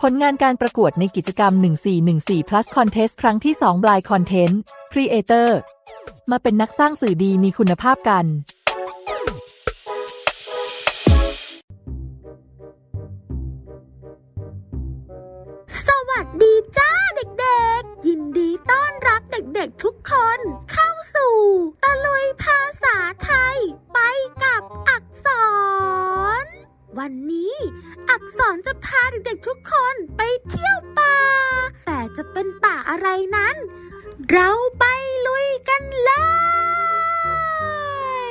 ผลงานการประกวดในกิจกรรม 1414 plus contest ครั้งที่ 2 Blind Content Creator มาเป็นนักสร้างสื่อดีมีคุณภาพกันสวัสดีจ้าเด็กๆ ยินดีต้อนรับเด็กๆทุกคน เข้าสู่ ตะลุยภาษาไทย ไปกับอักษร วันนี้ อักษรจะพาเด็กๆทุกคนไปเที่ยวป่า แต่จะเป็นป่าอะไรนั้น เราไปลุยกันเล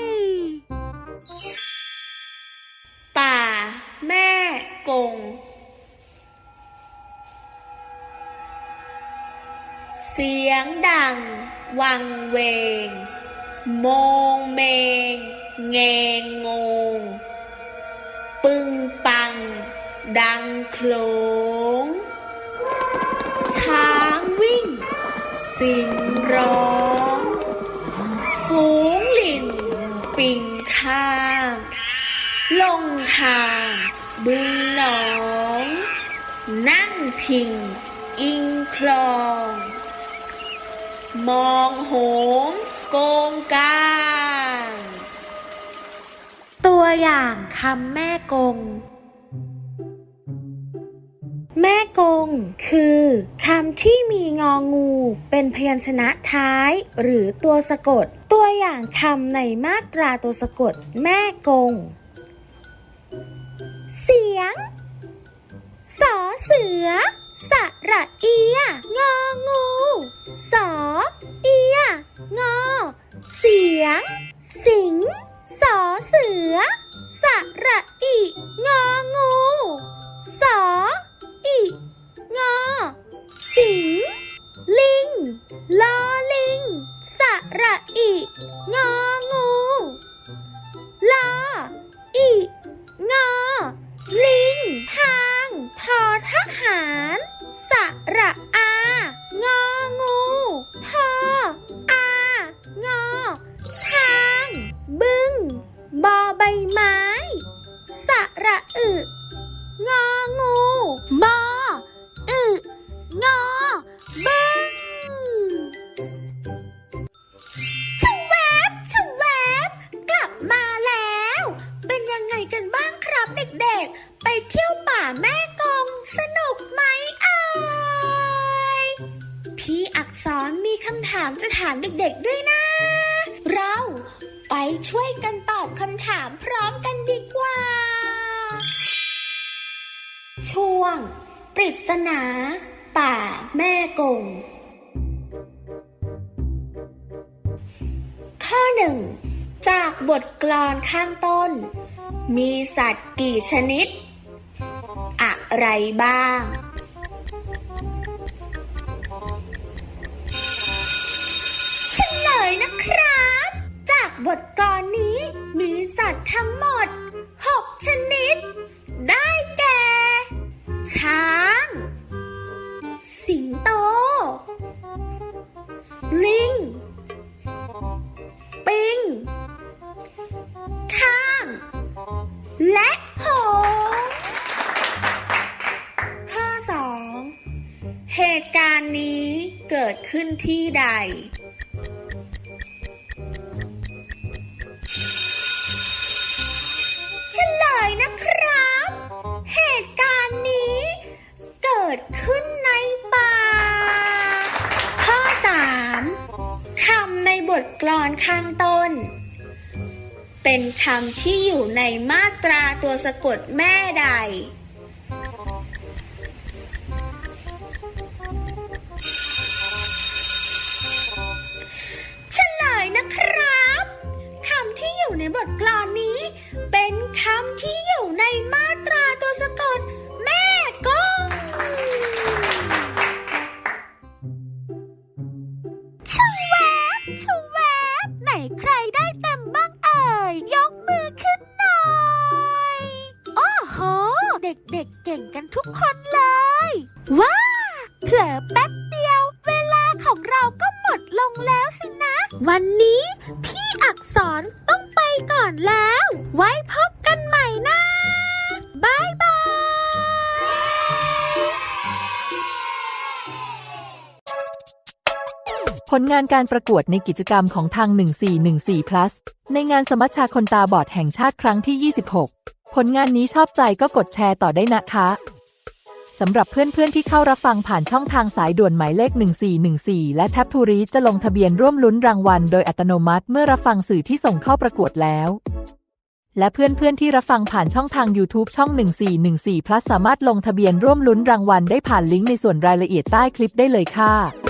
ย ป่า แม่กง เสียงดัง วังเวง โมงเมง เงงงง ปึ้งปัง ดังโคลง ช้างวิ่ง สิงร้อง ฝูงลิง ปิงข้าง ลงทาง บึงหนอง นั่งพิง อิงคลอง มองโหงโกงกา อย่างคำแม่กง แม่กง คือคำที่มีงองู เป็นพยัญชนะท้าย หรือตัวสะกด ตัวอย่างคำในมาตราตัวสะกด แม่กง เสียง สอเสือ สระเอีย งองู สอ เอีย งอ เสียง สิง ระอีงองูลออีงอลิง ทาง ทอทหาร สระอา งองูทออางอทาง บึง บอใบไม้ สระอึ ษรมีคำถามจะถามเด็กๆด้วยนะ เราไปช่วยกันตอบคำถามพร้อมกันดีกว่า ช่วง ปริศนา ป่าแม่กง ข้อหนึ่ง จากบทกลอนข้างต้น มีสัตว์กี่ชนิด อะไรบ้าง ช้าง สิงโต ลิง ปิง ข้าง และหงส์ข้อ 2 เหตุการณ์นี้เกิดขึ้นที่ใดเฉลยนะ กิดขึ้นในป่า ข้อ 3คำในบทกลอนข้างต้น เป็นคำที่อยู่ในมาตราตัวสะกดแม่ใด เฉลยนะครับคำที่อยู่ในบทกลอนนี้ เป็นคำที่อยู่ในมาตราตัวสะกด ด็กๆเก่งกันทุกคนเลย ว้าเผลอแป๊บเดียว เวลาของเราก็หมดลงแล้วสินะ วันนี้พี่อักษรต้องไปก่อนแล้ว ไว้พบ ผลงานการประกวดในกิจกรรมของทาง 1414 plus ในงานสมัชชาคนตาบอดแห่งชาติครั้งที่ 26 ผลงานนี้ชอบใจก็กดแชร์ต่อได้นะคะสำหรับเพื่อนๆที่เข้ารับฟังผ่านช่องทางสายด่วนหมายเลข 1414 และแท็บทูรีจะลงทะเบียนร่วมลุ้นรางวัลโดยอัตโนมัติเมื่อรับฟังสื่อที่ส่งเข้าประกวดแล้ว และเพื่อนๆที่รับฟังผ่านช่องทาง YouTube ช่อง 1414 plus สามารถลงทะเบียนร่วมลุ้นรางวัลได้ผ่านลิงก์ในส่วนรายละเอียดใต้คลิปได้เลยค่ะ